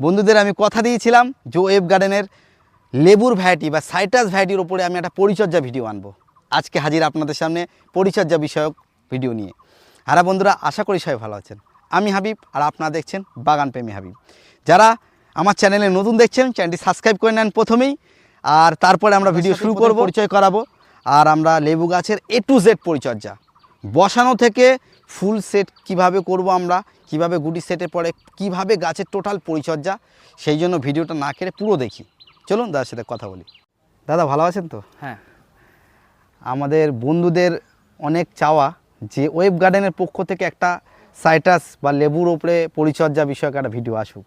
বন্ধুদের আমি কথা দিয়েছিলাম জো এফ গার্ডেনের লেবুর ভ্যারাইটি বা সাইটাস ভ্যারাইটির ওপরে আমি একটা পরিচর্যা ভিডিও আনব। আজকে হাজির আপনাদের সামনে পরিচর্যা বিষয়ক ভিডিও নিয়ে। হারা বন্ধুরা আশা করি সবাই ভালো আছেন। আমি হাবিব আর আপনারা দেখছেন বাগান প্রেমী হাবিব। যারা আমার চ্যানেলে নতুন দেখছেন চ্যানেলটি সাবস্ক্রাইব করে নেন প্রথমেই আর তারপরে আমরা ভিডিও শুরু করব। পরিচয় করাবো। আর আমরা লেবু গাছের এ টু জেড পরিচর্যা। বসানো থেকে ফুল সেট কীভাবে করব আমরা কীভাবে গুটি সেটের পরে কীভাবে গাছের টোটাল পরিচর্যা সেই জন্য ভিডিওটা না কেড়ে পুরো দেখি। চলুন দাদার সাথে কথা বলি। দাদা ভালো আছেন তো? হ্যাঁ। আমাদের বন্ধুদের অনেক চাওয়া যে ওয়েব গার্ডেনের পক্ষ থেকে একটা সাইটাস বা লেবুর ওপরে পরিচর্যা বিষয়ক একটা ভিডিও আসুক।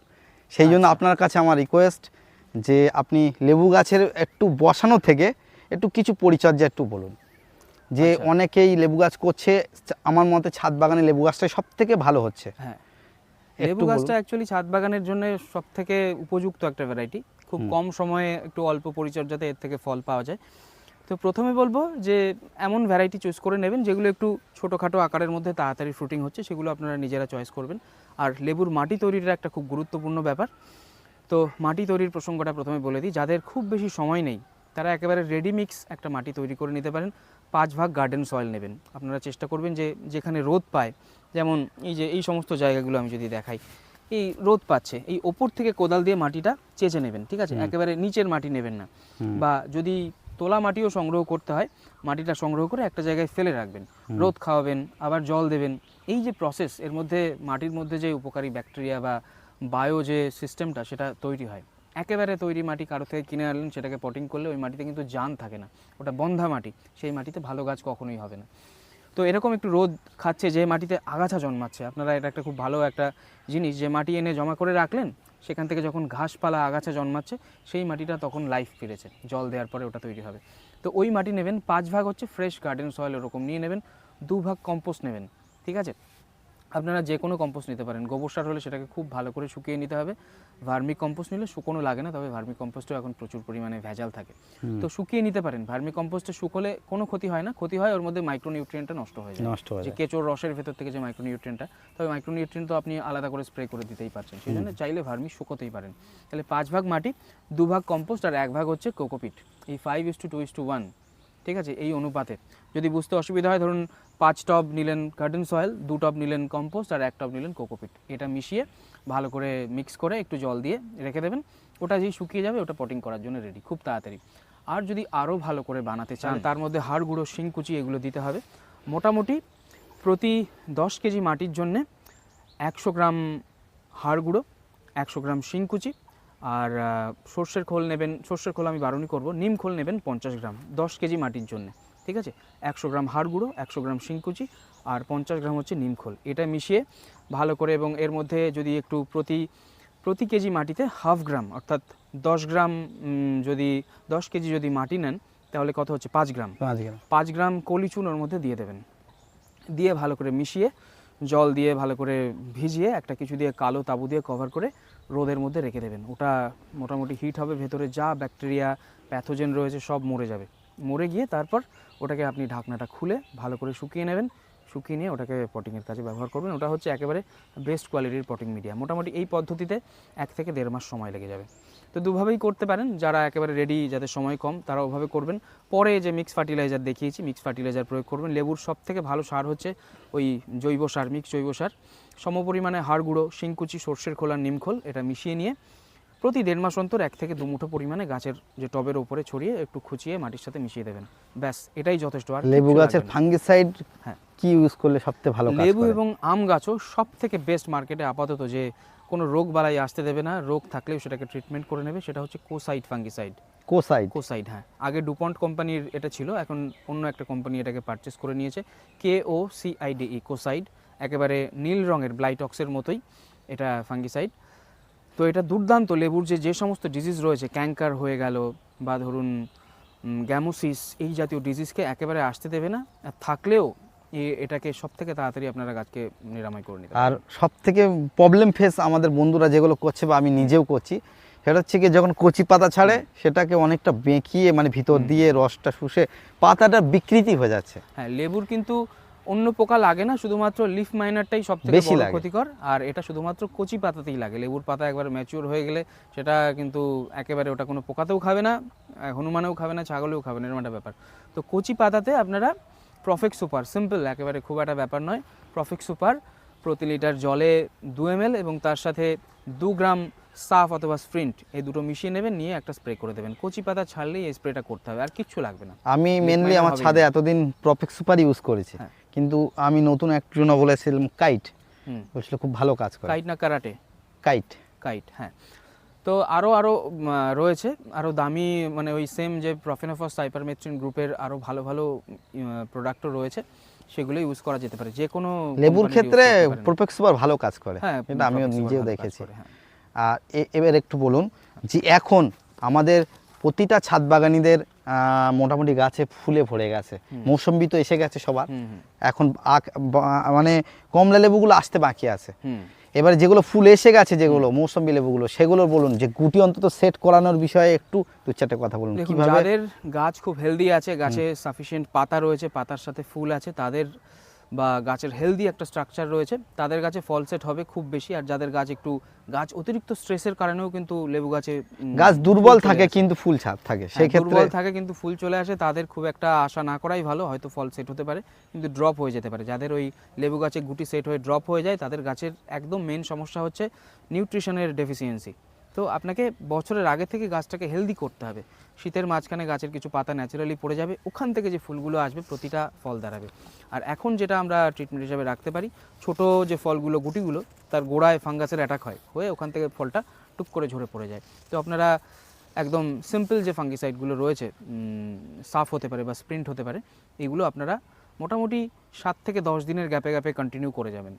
সেই জন্য আপনার কাছে আমার রিকোয়েস্ট যে আপনি লেবু গাছের একটু বসানো থেকে একটু কিছু পরিচর্যা একটু বলুন। যে আচ্ছা। অনেকেই লেবু গাছ করছে আমার মতে ছাদ বাগানে লেবু গাছটাই সব থেকে ভালো হচ্ছে। হ্যাঁ। লেবু গাছটা অ্যাকচুয়ালি ছাদ বাগানের জন্য সব থেকে উপযুক্ত একটা ভ্যারাইটি খুব কম সময়ে একটু অল্প পরিচর্যাতে এর থেকে ফল পাওয়া যায়। তো প্রথমে বলব যে এমন ভ্যারাইটি চুজ করে নেবেন যেগুলো একটু ছোটোখাটো আকারের মধ্যে তাড়াতাড়ি ফ্রুটিং হচ্ছে সেগুলো আপনারা নিজেরা চয়েস করবেন। আর লেবুর মাটি তৈরির একটা খুব গুরুত্বপূর্ণ ব্যাপার। তো মাটি তৈরির প্রসঙ্গটা প্রথমে বলে দিই যাদের খুব বেশি সময় নেই তারা একেবারে রেডি মিক্স একটা মাটি তৈরি করে নিতে পারেন। পাঁচ ভাগ গার্ডেন সয়েল নেবেন। আপনারা চেষ্টা করবেন যে যেখানে রোদ পায় যেমন এই যে এই সমস্ত জায়গাগুলো আমি যদি দেখাই এই রোদ পাচ্ছে এই ওপর থেকে কোদাল দিয়ে মাটিটা চেঁচে নেবেন ঠিক আছে? একেবারে নিচের মাটি নেবেন না। বা যদি তোলা মাটিও সংগ্রহ করতে হয় মাটিটা সংগ্রহ করে একটা জায়গায় ফেলে রাখবেন। রোদ খাওয়াবেন আবার জল দেবেন। এই যে প্রসেস এর মধ্যে মাটির মধ্যে যে উপকারী ব্যাকটেরিয়া বা বায়ো যে সিস্টেমটা সেটা তৈরি হয়। একেবারে তৈরি মাটি কারও থেকে কিনে আনলেন, সেটাকে পটিং করলে ওই মাটিতে কিন্তু জান থাকে না। ওটা বন্ধা মাটি, সেই মাটিতে ভালো গাছ কখনোই হবে না। তো এরকম একটু রোদ খাচ্ছে যে মাটিতে আগাছা জন্মাচ্ছে। আপনারা এটা একটা খুব ভালো একটা জিনিস, যে মাটি এনে জমা করে রাখলেন, সেখান থেকে যখন ঘাসপালা, আগাছা জন্মাচ্ছে, সেই মাটিটা তখন লাইফ ফিরেছে। জল দেওয়ার পরে ওটা তৈরি হবে। তো ওই মাটি নেবেন, পাঁচ ভাগ হচ্ছে ফ্রেশ গার্ডেন সয়েল ওরকম নিয়ে নেবেন, দু ভাগ কম্পোস্ট নেবেন। ঠিক আছে? আপনারা যে কোনো কম্পোস্ট নিতে পারেন। গোবর সার হলে সেটাকে খুব ভালো করে শুকিয়ে নিতে হবে। ভার্মি কম্পোস্ট নিলে শুকনো লাগে না তবে ভার্মি কম্পোস্টেও এখন প্রচুর পরিমাণে ভেজাল থাকে। তো শুকিয়ে নিতে পারেন। ভার্মি কম্পোস্টে শুকোলে কোনো ক্ষতি হয় না। ক্ষতি হয় ওর মধ্যে মাইক্রোনিউট্রিয়েন্টটা নষ্ট হয়ে যায়। নষ্ট হয়ে যে কেঁচোর রসের ভেতর থেকে যে মাইক্রোনিউট্রিয়েন্টটা তবে মাইক্রোনিউট্রিয়েন্ট তো আপনি আলাদা করে স্প্রে করে দিতেই পারছেন। সেই জন্য চাইলে ভার্মি শুকোতেই পারেন। তাহলে পাঁচ ভাগ মাটি দু ভাগ কম্পোস্ট আর এক ভাগ হচ্ছে কোকোপিট এই five is to two is to one ঠিক আছে এই অনুপাতে। যদি বুঝতে অসুবিধা হয় ধরুন পাঁচ টব নিলেন গার্ডেন সয়েল দু টব নিলেন কম্পোস্ট আর এক টব নিলেন কোকোপিট। এটা মিশিয়ে ভালো করে মিক্স করে একটু জল দিয়ে রেখে দেবেন। ওটা যেই শুকিয়ে যাবে ওটা পটিং করার জন্য রেডি খুব তাড়াতাড়ি। আর যদি আরও ভালো করে বানাতে চান তার মধ্যে হাড় গুঁড়ো শিংকুচি এগুলো দিতে হবে। মোটামুটি প্রতি দশ কেজি মাটির জন্যে একশো গ্রাম হাড় গুঁড়ো একশো গ্রাম শিংকুচি আর সর্ষের খোল নেবেন সর্ষের খোল আমি বারণই করব। নিম খোল নেবেন পঞ্চাশ গ্রাম দশ কেজি মাটির জন্য ঠিক আছে? একশো গ্রাম হাড় গুঁড়ো একশো গ্রাম শিংকুচি আর পঞ্চাশ গ্রাম হচ্ছে নিম খোল। এটা মিশিয়ে ভালো করে এবং এর মধ্যে যদি একটু প্রতি প্রতি কেজি মাটিতে হাফ গ্রাম অর্থাৎ দশ গ্রাম যদি দশ কেজি যদি মাটি নেন তাহলে কত হচ্ছে? পাঁচ গ্রাম। পাঁচ গ্রাম। পাঁচ গ্রাম কলি চুন ওর মধ্যে দিয়ে দেবেন। দিয়ে ভালো করে মিশিয়ে জল দিয়ে ভালো করে ভিজিয়ে একটা কিছু দিয়ে কালো তাবু দিয়ে কভার করে রোদের মধ্যে রেখে দেবেন। ওটা মোটামুটি হিট হবে, ভেতরে যা ব্যাকটেরিয়া প্যাথোজেন রয়েছে সব মরে যাবে। মরে গিয়ে তারপর ওটাকে আপনি ঢাকনাটা খুলে ভালো করে শুকিয়ে নেবেন। শুকিয়ে নিয়ে ওটাকে পটিংয়ের কাজে ব্যবহার করবেন। ওটা হচ্ছে একেবারে বেস্ট কোয়ালিটির পটিং মিডিয়া মোটামুটি এই পদ্ধতিতে এক থেকে দেড় মাস সময় লেগে যাবে। তো দুভাবেই করতে পারেন। যারা একেবারে রেডি যাদের সময় কম, তারা ওভাবে করবেন। পরে যে মিক্স ফার্টিলাইজার দেখিয়েছি মিক্স ফার্টিলাইজার প্রয়োগ করবেন। লেবুর সব থেকে ভালো সার হচ্ছে ওই জৈব সার মিক্স জৈব সার। সমপরিমাণে হাড় গুঁড়ো, শিংকুচি, সর্ষের খোলা নিমখোল এটা মিশিয়ে নিয়ে প্রতি দেড় মাস অন্তর এক থেকে দু মুঠো পরিমাণে গাছের যে টবের উপরে ছড়িয়ে একটু খুঁচিয়ে মাটির সাথে মিশিয়ে দেবেন। ব্যাস এটাই যথেষ্ট। আর লেবু গাছের ফাঙ্গিসাইড হ্যাঁ। কি ইউজ করলে সবথেকে ভালো লেবু এবং আম গাছও সব থেকে বেস্ট মার্কেটে আপাতত যে কোনো রোগ বালাই আসতে দেবে না রোগ থাকলেও সেটাকে ট্রিটমেন্ট করে নেবে সেটা হচ্ছে কোসাইড ফাঙ্গিসাইড। কোসাইড কোসাইড হ্যাঁ। আগে ডুপন্ট কোম্পানির এটা ছিল এখন অন্য একটা কোম্পানি এটাকে পারচেস করে নিয়েছে। কে ও সিআইডিই কোসাইড একেবারে নীল রঙের ব্লাইটক্সের মতোই এটা ফাঙ্গিসাইড। তো এটা দুর্দান্ত লেবুর যে যে সমস্ত ডিজিজ রয়েছে ক্যাঙ্কার হয়ে গেল বা ধরুন গ্যামোসিস এই জাতীয় ডিজিজকে একেবারে আসতে দেবে না আর থাকলেও এ- এটাকে সব থেকে তাড়াতাড়ি আপনারা গাছকে নিরাময় করে নিতে আর সব থেকে প্রবলেম ফেস আমাদের বন্ধুরা যেগুলো করছে বা আমি নিজেও করছি সেটা হচ্ছে কি যখন কচি পাতা ছাড়ে সেটাকে অনেকটা বেঁকিয়ে মানে ভিতর দিয়ে রসটা শুষে পাতাটা বিকৃতি হয়ে যাচ্ছে। হ্যাঁ লেবুর কিন্তু অন্য পোকা লাগে না শুধুমাত্র লিফ মাইনারটাই সব থেকে বেশি ক্ষতিকর। আর এটা শুধুমাত্র কচি পাতাতেই লাগে লেবুর পাতা একবার ম্যাচিওর হয়ে গেলে সেটা কিন্তু একেবারে ওটা কোনো পোকাতেও খাবে না হনুমানেও খাবে না ছাগলেও খাবে না এরকম একটা ব্যাপার। তো কচি পাতাতে আপনারা প্রফেক্ট সুপার সিম্পল একেবারে খুব একটা ব্যাপার নয়। প্রফেক্ট সুপার প্রতি লিটার জলে দু এম এবং তার সাথে দু গ্রাম সাফ অথবা স্প্রিন্ট এই দুটো মিশিয়ে নেবেন নিয়ে একটা স্প্রে করে দেবেন। কচি পাতা ছাড়লেই এই স্প্রেটা করতে হবে আর কিচ্ছু লাগবে না। আমি মেনলি আমার ছাদে এতদিন প্রফেক্ট সুপার ইউজ করেছি। হ্যাঁ। কিন্তু আমি নতুন একটু বলেছিলাম কাইট হুম। বলছিল খুব ভালো কাজ করে। কাইট না কারাটে কাইট কাইট হ্যাঁ। তো আরও আরও রয়েছে আরও দামি মানে ওই সেম যে প্রফেনোফস সাইপারমেথ্রিন গ্রুপের আরও ভালো ভালো প্রোডাক্টও রয়েছে সেগুলো ইউজ করা যেতে পারে। যে কোনো লেবুর ক্ষেত্রে পারেন। সুপার ভালো কাজ করে। হ্যাঁ এটা আমিও নিজেও দেখেছি। হ্যাঁ। আর এবার একটু বলুন যে এখন আমাদের প্রতিটা ছাদ বাগানিদের মোটামুটি গাছে ফুলে ভরে গেছে। মৌসম্বি তো এসে গেছে সবার। এখন মানে কমলা লেবুগুলো আসতে বাকি আছে। এবার যেগুলো ফুল এসে গেছে যেগুলো মৌসম্বি লেবুগুলো সেগুলো বলুন যে গুটি অন্তত সেট করানোর বিষয়ে একটু দু চারটে কথা বলুন। কীভাবে গাছ খুব হেলদি আছে গাছে সাফিসিয়েন্ট পাতা রয়েছে পাতার সাথে ফুল আছে তাদের বা গাছের হেলদি একটা স্ট্রাকচার রয়েছে তাদের গাছে ফল সেট হবে খুব বেশি আর যাদের গাছ একটু গাছ অতিরিক্ত স্ট্রেসের কারণেও কিন্তু লেবু গাছে গাছ দুর্বল থাকে কিন্তু ফুল ছাদ থাকে হ্যাঁ, সেই ক্ষেত্রে দুর্বল থাকে কিন্তু ফুল চলে আসে তাদের খুব একটা আশা না করাই ভালো হয়তো ফল সেট হতে পারে কিন্তু ড্রপ হয়ে যেতে পারে। যাদের ওই লেবু গাছে গুটি সেট হয়ে ড্রপ হয়ে যায় তাদের গাছের একদম মেন সমস্যা হচ্ছে নিউট্রিশনের ডেফিসিয়েন্সি তো আপনাকে বছরের আগে থেকে গাছটাকে হেলদি করতে হবে। শীতের মাঝখানে গাছের কিছু পাতা ন্যাচারালি পড়ে যাবে, ওখান থেকে যে ফুলগুলো আসবে প্রতিটা ফল দাঁড়াবে। আর এখন যেটা আমরা ট্রিটমেন্ট হিসাবে রাখতে পারি, ছোট যে ফলগুলো, গুটিগুলো, তার গোড়ায় ফাঙ্গাসের অ্যাটাক হয়, হয়ে ওখান থেকে ফলটা টুক করে ঝরে পড়ে যায়। তো আপনারা একদম সিম্পল যে ফাঙ্গিসাইডগুলো রয়েছে সাফ হতে পারে বা স্প্রিন্ট হতে পারে, এগুলো আপনারা মোটামুটি সাত থেকে দশ দিনের গ্যাপে গ্যাপে কন্টিনিউ করে যাবেন।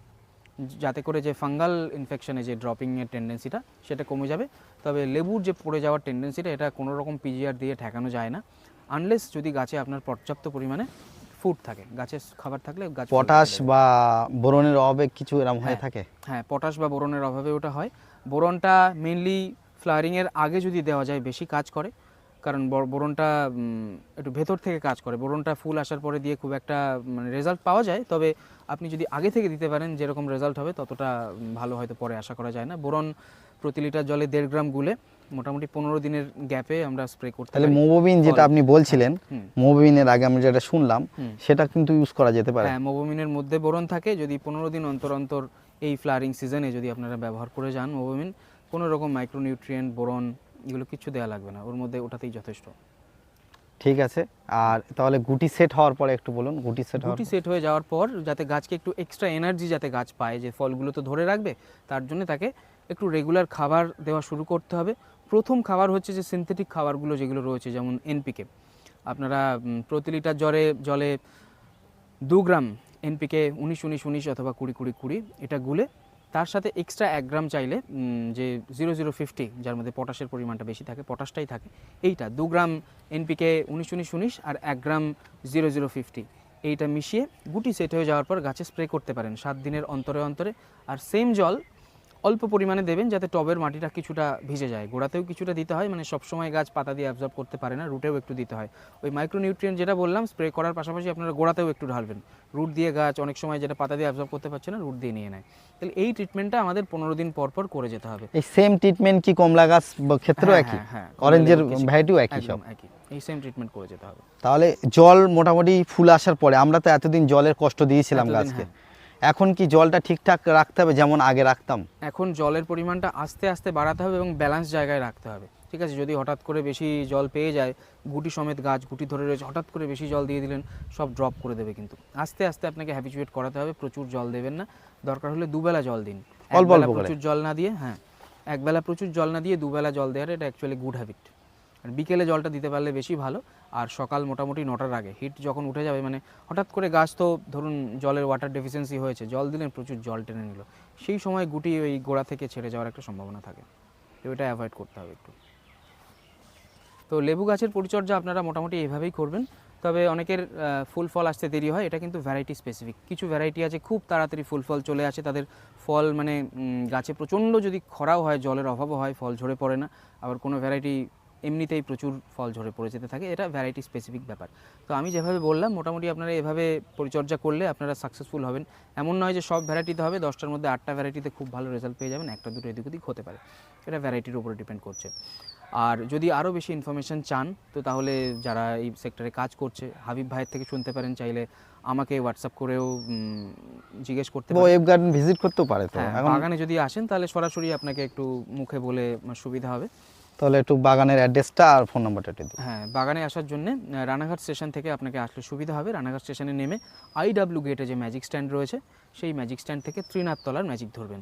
যাতে করে যে ফাঙ্গাল ইনফেকশনে যে ড্রপিংয়ের টেন্ডেন্সিটা সেটা কমে যাবে। তবে লেবুর যে পড়ে যাওয়ার টেন্ডেন্সিটা এটা কোনো রকম পিজিআর দিয়ে ঠেকানো যায় না। আনলেস যদি গাছে আপনার পর্যাপ্ত পরিমাণে ফুড থাকে গাছের খাবার থাকলে গাছ পটাশ বা বোরনের অভাবে কিছু এরকম হয়ে হ্যাঁ। থাকে? হ্যাঁ পটাশ বা বোরনের অভাবে ওটা হয়। বোরনটা মেনলি ফ্লাওয়ারিংয়ের আগে যদি দেওয়া যায় বেশি কাজ করে। কারণ বর- বোরনটা একটু ভেতর থেকে কাজ করে। বোরনটা ফুল আসার পরে দিয়ে খুব একটা মানে রেজাল্ট পাওয়া যায়। তবে আপনি যদি আগে থেকে দিতে পারেন যেরকম রেজাল্ট হবে ততটা ভালো হয়তো পরে আশা করা যায় না। বোরন প্রতি লিটার জলে দেড় গ্রাম গুলে মোটামুটি পনেরো দিনের গ্যাপে আমরা স্প্রে করতে তাহলে মোবোবিন যেটা আপনি বলছিলেন। মোবোবিনের আগে আমরা যেটা শুনলাম সেটা কিন্তু ইউজ করা যেতে পারে। হ্যাঁ মোবোমিনের মধ্যে বোরন থাকে। যদি পনেরো দিন অন্তর অন্তর এই ফ্লাওয়ারিং সিজনে যদি আপনারা ব্যবহার করে যান মোবোমিন কোনো রকম মাইক্রোনিউট্রিয়েন্ট বোরন এগুলো কিছু দেওয়া লাগবে না ওর মধ্যে ওটাতেই যথেষ্ট। ঠিক আছে আর তাহলে গুটি সেট হওয়ার পরে একটু বলুন গুটি সেট গুটি সেট হয়ে যাওয়ার পর যাতে গাছকে একটু এক্সট্রা এনার্জি যাতে গাছ পায় যে ফলগুলো তো ধরে রাখবে তার জন্য তাকে একটু রেগুলার খাবার দেওয়া শুরু করতে হবে। প্রথম খাবার হচ্ছে যে সিনথেটিক খাবারগুলো যেগুলো রয়েছে যেমন এনপিকে আপনারা প্রতি লিটার জলে জলে দু গ্রাম এনপিকে উনিশ উনিশ উনিশ অথবা কুড়ি কুড়ি কুড়ি এটা গুলে তার সাথে এক্সট্রা এক গ্রাম চাইলে যে জিরো জিরো ফিফটি যার মধ্যে পটাশের পরিমাণটা বেশি থাকে, পটাশটাই থাকে, এইটা দু গ্রাম এনপিকে উনিশ উনিশ উনিশ আর এক গ্রাম জিরো জিরো ফিফটি এইটা মিশিয়ে গুটি সেট হয়ে যাওয়ার পর গাছে স্প্রে করতে পারেন, সাত দিনের অন্তরে অন্তরে। আর সেম জল অল্প পরিমাণে দেবেন যাতে টবের মাটিটা কিছুটা ভিজে যায়। গোড়াতেও কিছুটা দিতে হয় মানে সবসময় গাছ পাতা দিয়ে অ্যাবজর্ব করতে পারে না রুটেও একটু দিতে হয়। ওই মাইক্রোনিউট্রিয়েন্ট যেটা বললাম স্প্রে করার পাশাপাশি আপনারা গোড়াতেও একটু ঢালবেন। রুট দিয়ে গাছ অনেক সময় যেটা পাতা দিয়ে অ্যাবজর্ব করতে পারছে না রুট দিয়ে নিয়ে নেয়। তাহলে এই ট্রিটমেন্টটা আমাদের পনেরো দিন পর পর করে যেতে হবে। এই সেম ট্রিটমেন্ট কি কমলা গাছ ক্ষেত্রেও হ্যাঁ, একই? হ্যাঁ, হ্যাঁ, অরেঞ্জের ভ্যারাইটিও একই সব? একই। এই সেম ট্রিটমেন্ট করে যেতে হবে। তাহলে জল মোটামুটি ফুল আসার পরে আমরা তো এতদিন জলের কষ্ট দিয়েছিলাম গাছকে। হ্যাঁ। এখন কি জলটা ঠিকঠাক রাখতে হবে যেমন আগে রাখতাম? এখন জলের পরিমাণটা আস্তে আস্তে বাড়াতে হবে এবং ব্যালেন্স জায়গায় রাখতে হবে। ঠিক আছে যদি হঠাৎ করে বেশি জল পেয়ে যায় গুটি সমেত গাছ গুটি ধরে রয়েছে হঠাৎ করে বেশি জল দিয়ে দিলেন সব ড্রপ করে দেবে কিন্তু। আস্তে আস্তে আপনাকে হ্যাবিচুয়েট করাতে হবে প্রচুর জল দেবেন না। দরকার হলে দুবেলা জল দিন। অল্প অল্প প্রচুর জল না দিয়ে হ্যাঁ একবেলা প্রচুর জল না দিয়ে দুবেলা জল দেওয়ার এটা অ্যাকচুয়ালি গুড হ্যাবিট আর বিকেলে জলটা দিতে পারলে বেশি ভালো। আর সকাল মোটামুটি নটার আগে হিট যখন উঠে যাবে মানে হঠাৎ করে গাছ তো ধরুন জলের ওয়াটার ডেফিসিয়েন্সি হয়েছে, জল দিলেন, প্রচুর জল টেনে নিল। সেই সময় গুটি ওই গোড়া থেকে ছেড়ে যাওয়ার একটা সম্ভাবনা থাকে। তো এটা অ্যাভয়েড করতে হবে একটু। তো লেবু গাছের পরিচর্যা আপনারা মোটামুটি এভাবেই করবেন। তবে অনেকের ফুল ফল আসতে দেরি হয়, এটা কিন্তু ভ্যারাইটি স্পেসিফিক কিছু ভ্যারাইটি আছে, খুব তাড়াতাড়ি ফুল ফল চলে আসে, তাদের ফল মানে গাছে প্রচণ্ড যদি খরাও হয়, জলের অভাবও হয়, ফল ঝরে পড়ে না। আবার কোনো ভ্যারাইটি এমনিতেই প্রচুর ফল ঝরে পড়ে যেতে থাকে এটা ভ্যারাইটি স্পেসিফিক ব্যাপার। তো আমি যেভাবে বললাম মোটামুটি আপনারা এভাবে পরিচর্যা করলে আপনারা সাকসেসফুল হবেন। এমন নয় যে সব ভ্যারাইটিতে হবে দশটার মধ্যে আটটা ভ্যারাইটিতে খুব ভালো রেজাল্ট পেয়ে যাবেন একটা দুটো এদিক ওদিক হতে পারে। এটা ভ্যারাইটির উপরে ডিপেন্ড করছে। আর যদি আরও বেশি ইনফরমেশন চান তো তাহলে যারা এই সেক্টরে কাজ করছে হাবিব ভাইয়ের থেকে শুনতে পারেন চাইলে আমাকে হোয়াটসঅ্যাপ করেও জিজ্ঞেস করতে পারেন। ওয়েব গার্ডেন ভিজিট করতেও পারে তো। হ্যাঁ, বাগানে যদি আসেন তাহলে সরাসরি আপনাকে একটু মুখে বলে সুবিধা হবে। তাহলে একটু বাগানের অ্যাড্রেসটা আর ফোন নাম্বারটা একটু হ্যাঁ বাগানে আসার জন্য রানাঘাট স্টেশন থেকে আপনাকে আসলে সুবিধা হবে। রানাঘাট স্টেশনে নেমে আইডাব্লিউ গেটে যে ম্যাজিক স্ট্যান্ড রয়েছে সেই ম্যাজিক স্ট্যান্ড থেকে তলার ম্যাজিক ধরবেন।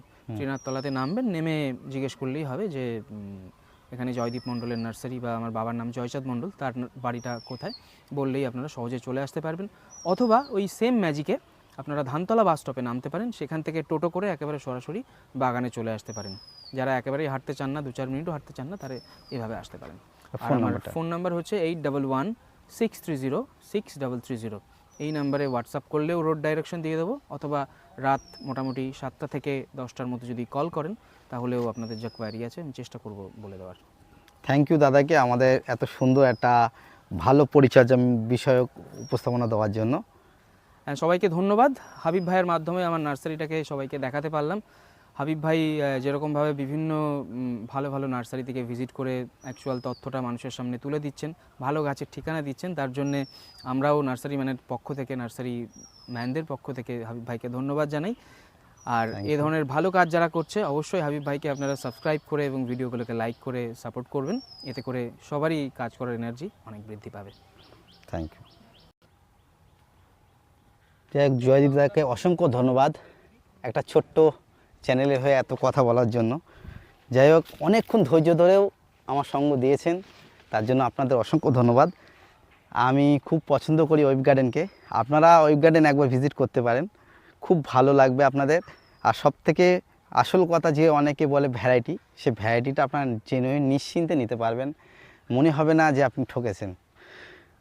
তলাতে নামবেন নেমে জিজ্ঞেস করলেই হবে যে এখানে জয়দীপ মণ্ডলের নার্সারি বা আমার বাবার নাম জয়চাঁদ মণ্ডল তার বাড়িটা কোথায়? বললেই আপনারা সহজে চলে আসতে পারবেন। অথবা ওই সেম ম্যাজিকে আপনারা ধানতলা বাস স্টপে নামতে পারেন। সেখান থেকে টোটো করে একেবারে সরাসরি বাগানে চলে আসতে পারেন। যারা একেবারেই হাঁটতে চান না দু চার মিনিটও হাঁটতে চান না তারা এভাবে আসতে পারেন। আর ফোন আমার ফোন নাম্বার হচ্ছে eight double one six three zero six double three zero এই নাম্বারে হোয়াটসঅ্যাপ করলেও রোড ডাইরেকশন দিয়ে দেবো অথবা রাত মোটামুটি সাতটা থেকে দশটার মধ্যে যদি কল করেন তাহলেও আপনাদের যা কোয়ারি আছে আমি চেষ্টা করব বলে দেওয়ার। থ্যাংক ইউ দাদাকে আমাদের এত সুন্দর একটা ভালো পরিচর্যা বিষয়ক উপস্থাপনা দেওয়ার জন্য। হ্যাঁ সবাইকে ধন্যবাদ। হাবিব ভাইয়ের মাধ্যমে আমার নার্সারিটাকে সবাইকে দেখাতে পারলাম। হাবিব ভাই যেরকমভাবে বিভিন্ন ভালো ভালো নার্সারি থেকে ভিজিট করে অ্যাকচুয়াল তথ্যটা মানুষের সামনে তুলে দিচ্ছেন ভালো গাছের ঠিকানা দিচ্ছেন তার জন্যে আমরাও নার্সারি ম্যানের পক্ষ থেকে নার্সারি ম্যানদের পক্ষ থেকে হাবিব ভাইকে ধন্যবাদ জানাই। আর এ ধরনের ভালো কাজ যারা করছে অবশ্যই হাবিব ভাইকে আপনারা সাবস্ক্রাইব করে এবং ভিডিওগুলোকে লাইক করে সাপোর্ট করবেন। এতে করে সবারই কাজ করার এনার্জি অনেক বৃদ্ধি পাবে। থ্যাংক ইউ জয়দীপ দাকে অসংখ্য ধন্যবাদ। একটা ছোট্ট চ্যানেলের হয়ে এত কথা বলার জন্য। যাই হোক, অনেকক্ষণ ধৈর্য ধরেও আমার সঙ্গ দিয়েছেন। তার জন্য আপনাদের অসংখ্য ধন্যবাদ। আমি খুব পছন্দ করি ওয়েব গার্ডেনকে। আপনারা ওয়েব গার্ডেন একবার ভিজিট করতে পারেন। খুব ভালো লাগবে আপনাদের। আর সব থেকে আসল কথা যে অনেকে বলে ভ্যারাইটি, সে ভ্যারাইটিটা আপনারা জেনুইন নিশ্চিন্তে নিতে পারবেন। মনে হবে না যে আপনি ঠকেছেন।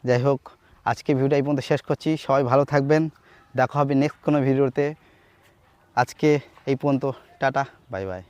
যাই হোক, আজকে ভিডিওটা এই পর্যন্ত শেষ করছি। সবাই ভালো থাকবেন। দেখা হবে নেক্সট কোনো ভিডিওতে। আজকে এই পর্যন্ত টাটা বাই বাই।